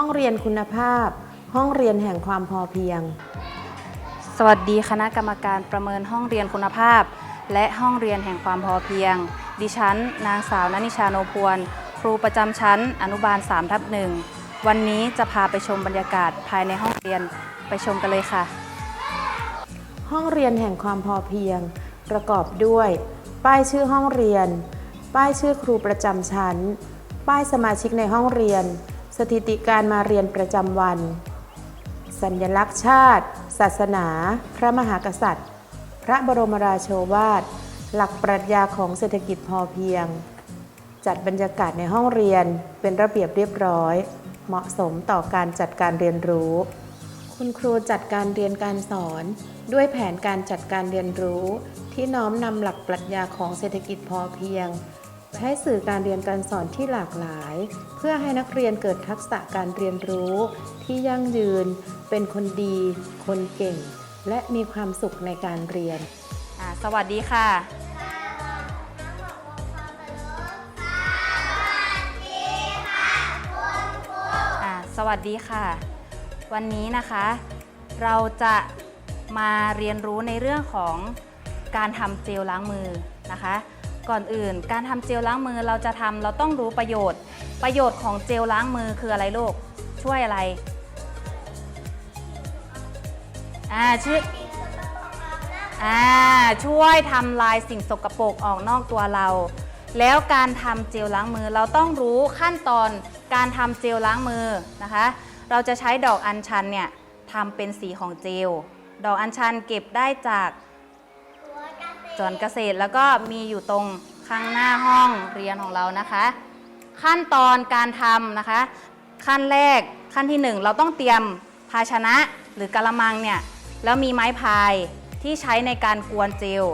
ห้องเรียนคุณภาพ ห้องเรียนแห่งความพอเพียง สวัสดีคณะกรรมการประเมินห้องเรียนคุณภาพ และห้องเรียนแห่งความพอเพียง ดิฉัน นางสาวนนิชาโนพวนครูประจำชั้น อนุบาล3ทับหนึ่งวันนี้จะพาไปชมบรรยากาศภายในห้องเรียนไปชมกันเลยค่ะ ห้องเรียนแห่งความพอเพียง ประกอบด้วย ป้ายชื่อห้องเรียน ป้ายชื่อครูประจำชั้น ป้ายสมาชิกในห้องเรียน สถิติการมาเรียนประจำวัน สัญลักษณ์ชาติ ศาสนา พระมหากษัตริย์ พระบรมราโชวาท หลักปรัชญาของเศรษฐกิจพอเพียง จัดบรรยากาศในห้องเรียนเป็นระเบียบเรียบร้อย เหมาะสมต่อการจัดการเรียนรู้ คุณครูจัดการเรียนการสอน ด้วยแผนการจัดการเรียนรู้ ที่น้อมนำหลักปรัชญาของเศรษฐกิจพอเพียง ให้สื่อการเรียนการสอนที่หลากหลาย เพื่อให้นักเรียนเกิดทักษะการเรียนรู้ ที่ยั่งยืน เป็นคนดี คนเก่ง และมีความสุขในการเรียน อ่าสวัสดีค่ะ อ่าสวัสดีค่ะ วันนี้นะคะ เราจะมาเรียนรู้ในเรื่องของการทำเจลล้างมือนะคะ ก่อนอื่น การทำเจลล้างมือเราจะทำเราต้องรู้ประโยชน์ ประโยชน์ของเจลล้างมือคืออะไรลูก ช่วยอะไรอ่าชื่ออ่าช่วยทำลายสิ่งสกปรกออกนอกตัวเรา แล้วการทำเจลล้างมือเราต้องรู้ขั้นตอนการทำเจลล้างมือนะคะ เราจะใช้ดอกอัญชันเนี่ยทำเป็นสีของเจล ดอกอัญชันเก็บได้จาก สวนเกษตรแล้วก็มีอยู่ตรงข้างหน้าห้องเรียนของเรานะคะ ขั้นตอนการทำนะคะ ขั้นแรกขั้นที่หนึ่งเราต้องเตรียมภาชนะหรือกะละมังเนี่ยแล้วมีไม้พายที่ใช้ในการกวนเจล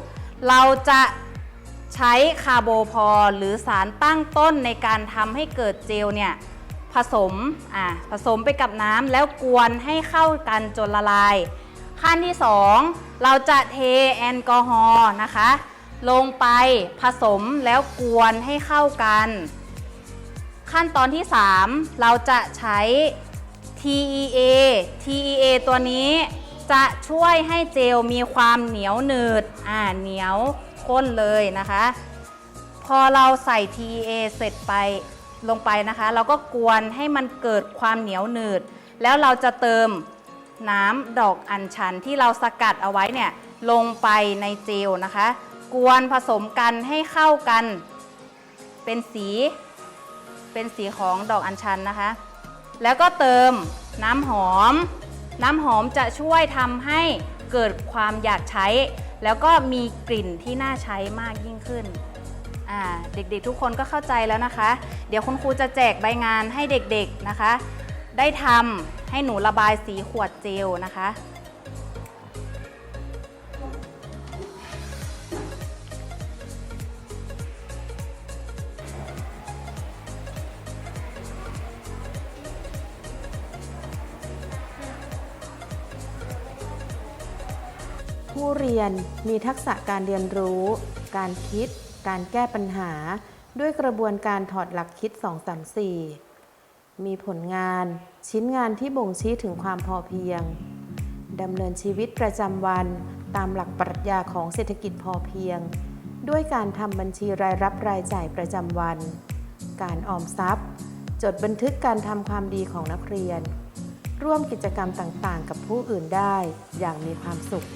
เราจะใช้คาร์โบพอลหรือสารตั้งต้นในการทำให้เกิดเจลเนี่ยผสมอะผสมไปกับน้ำแล้วกวนให้เข้ากันจนละลาย ขั้นที่ 2 เราจะเทแอลกอฮอล์นะคะ ลงไปผสมแล้วกวนให้เข้ากัน ขั้นตอนที่ 3 เราจะใช้ TEA TEA ตัวนี้จะช่วยให้เจลมีความเหนียวหนืด อ่า เหนียวข้นเลยนะคะ พอเราใส่ TEA เสร็จไปลงไปนะคะ เราก็กวนให้มันเกิดความเหนียวหนืด แล้วเราจะเติม น้ำดอกอัญชันที่เราสกัดเอาไว้เนี่ยลงไปในเจลนะคะ กวนผสมกันให้เข้ากัน เป็นสี เป็นสีของดอกอัญชันนะคะ แล้วก็เติมน้ำหอม น้ำหอมจะช่วยทำให้เกิดความอยากใช้ แล้วก็มีกลิ่นที่น่าใช้มากยิ่งขึ้นเด็กๆทุกคนก็เข้าใจแล้วนะคะ เดี๋ยวคุณครูจะแจกใบงานให้เด็กๆนะคะ ได้ทำให้หนูระบายสีขวดเจลนะคะ ผู้เรียนมีทักษะการเรียนรู้ การคิด การแก้ปัญหา ด้วยกระบวนการถอดหลักคิด 234 มีผลงานชิ้นงานที่บ่งชี้ถึงความพอเพียงดำเนินชีวิตประจำวันตามหลักปรัชญาของเศรษฐกิจพอเพียง ด้วยการทำบัญชีรายรับรายจ่ายประจำวัน การออมทรัพย์ จดบันทึกการทำความดีของนักเรียน ร่วมกิจกรรมต่างๆ กับผู้อื่นได้อย่างมีความสุข